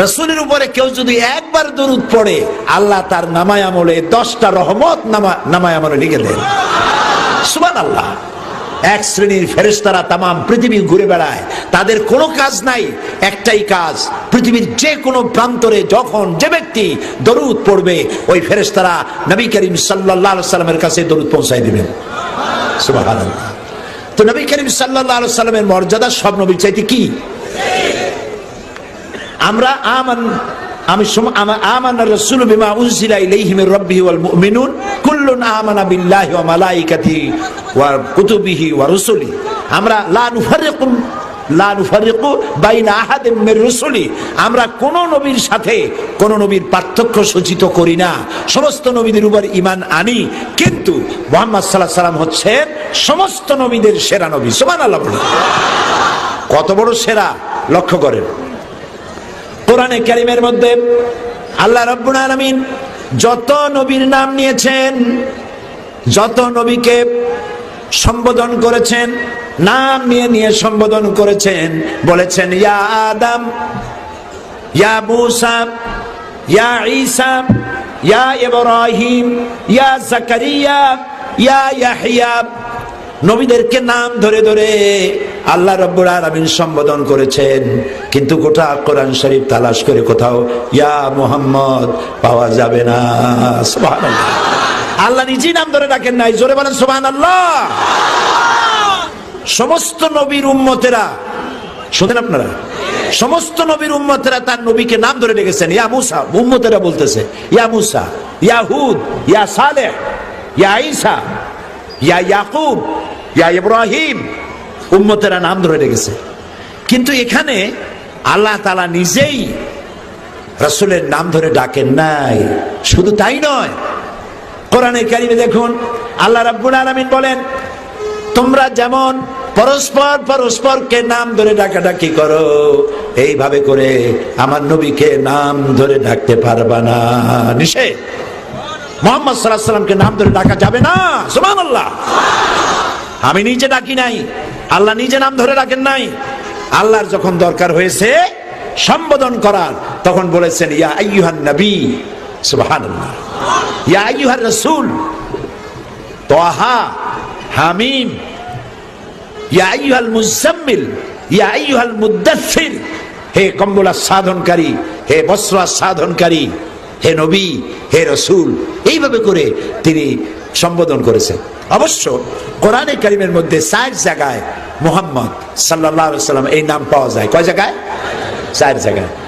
রসুলের উপরে কেউ যদি একবার দরুদ পড়ে, আল্লাহ তার নামায় আমলে দশটা রহমত নামা নামায় আমলে লিখে দেন। সুমান আল্লাহ এক শ্রেণির ফেরেশতারা তামাম পৃথিবী ঘুরে বেড়ায়। তাদের কোনো কাজ নাই, একটাই কাজ। পৃথিবীর যে কোনো প্রান্তরে যখন যে ব্যক্তি দরুদ পড়বে, ওই ফেরেশতারা নবী করিম আলাইহি সাল্লামের কাছে দরুদ পৌঁছায় দিবেন। তো নবী করিম আলাইহি সাল্লামের মর্যাদা সব নবীর চাইতে কি? আমরা আমান, আমি আমানা রাসূলু বিমা উনজিলা ইলাইহি মির রাব্বিহি ওয়াল মুমিনুন, কুল্লুন আমানা বিল্লাহি ওয়া মালাইকাতিহি ওয়া কুতুবিহি ওয়া রুসুলি আমরা লা নুফাররিকু লা নুফাররিকু বাইনা আহাদিম মির রুসুলি আমরা কোন নবীর সাথে কোন নবীর পার্থক্য সূচিত করি না। সমস্ত নবীদের উপর ঈমান আনি, কিন্তু মুহাম্মদ সাল্লাল্লাহু আলাইহি সাল্লাম হচ্ছেন সমস্ত নবীদের সেরা নবী। সুবহানাল্লাহ। কত বড় সেরা? লক্ষ্য করেন। কোরআনে কারিমের মধ্যে আল্লাহ রব্বুল আলামিন যত নবীর নাম নিয়েছেন, যত নবীকে সম্বোধন করেছেন, নাম নিয়ে নিয়ে সম্বোধন করেছেন, বলেছেন, ইয়া আদম, ইয়া মুসা, ইয়া ঈসা, ইয়া ইব্রাহিম, ইয়া জাকারিয়া, ইয়া ইয়াহইয়া নবীদেরকে নাম ধরে ধরে আল্লাহ রব্বুল আলামিন সম্বোধন করেছেন, কিন্তু গোটা কোরআন শরীফ তালাশ করে কোথাও, ইয়া মুহাম্মদ, পাওয়া যাবে না। আল্লাহ নিজেই নাম ধরে ডাকেন নাই, জোরে বলেন সুবহানাল্লাহ। সমস্ত নবীর উম্মতেরা, শুনেন আপনারা, সমস্ত নবীর উম্মতেরা তার নবীকে নাম ধরে ডেকেছেন, ইয়া মুসা উম্মতেরা বলতেছে, ইয়া মুসা ইয়া হুদ ইয়া সালেহ ইয়া ঈসা ইয়া ইয়াকুব ইয়া ইব্রাহিম উম্মতেরা নাম ধরে রেখেছে। কিন্তু এখানে আল্লাহ তালা নিজেই রসুলের নাম ধরে ডাকেন নাই। শুধু তাই নয়, কোরআনে কারিমে দেখুন, আল্লাহ রাব্বুল আলামিন বলেন, তোমরা যেমন পরস্পর পরস্পরকে নাম ধরে ডাকাডাকি করো, এইভাবে করে আমার নবীকে নাম ধরে ডাকতে পারবা না। নিষেধ। মোহাম্মদ সাল্লাহ সাল্লামকে নাম ধরে ডাকা যাবে না। সুবহানাল্লাহ। আমি নিজে ডাকি নাই। আল্লাহ নিজে নাম ধরে রাখেন নাই। আল্লাহর যখন দরকার হয়েছে সম্বোধন করার, তখন বলেছেন, ইয়া আইয়ুহান নবী, সুবহানাল্লাহ। ইয়া আইয়ুহার রাসূল তাহা হামিম। ইয়া আইয়ুহাল মুজাম্মিল, ইয়া আইয়ুহাল মুদাথির হে কম্বলা সাধনকারী হে বস্ত্র সাধনকারী হে নবী, হে রসুল। এইভাবে করে তিনি সম্বোধন করেছে। অবশ্য কোরআনে কারিমের মধ্যে চার জায়গায় মোহাম্মদ সাল্লাহ সাল্লাম এই নাম পাওয়া যায়। কয় জায়গায়? চার জায়গায়।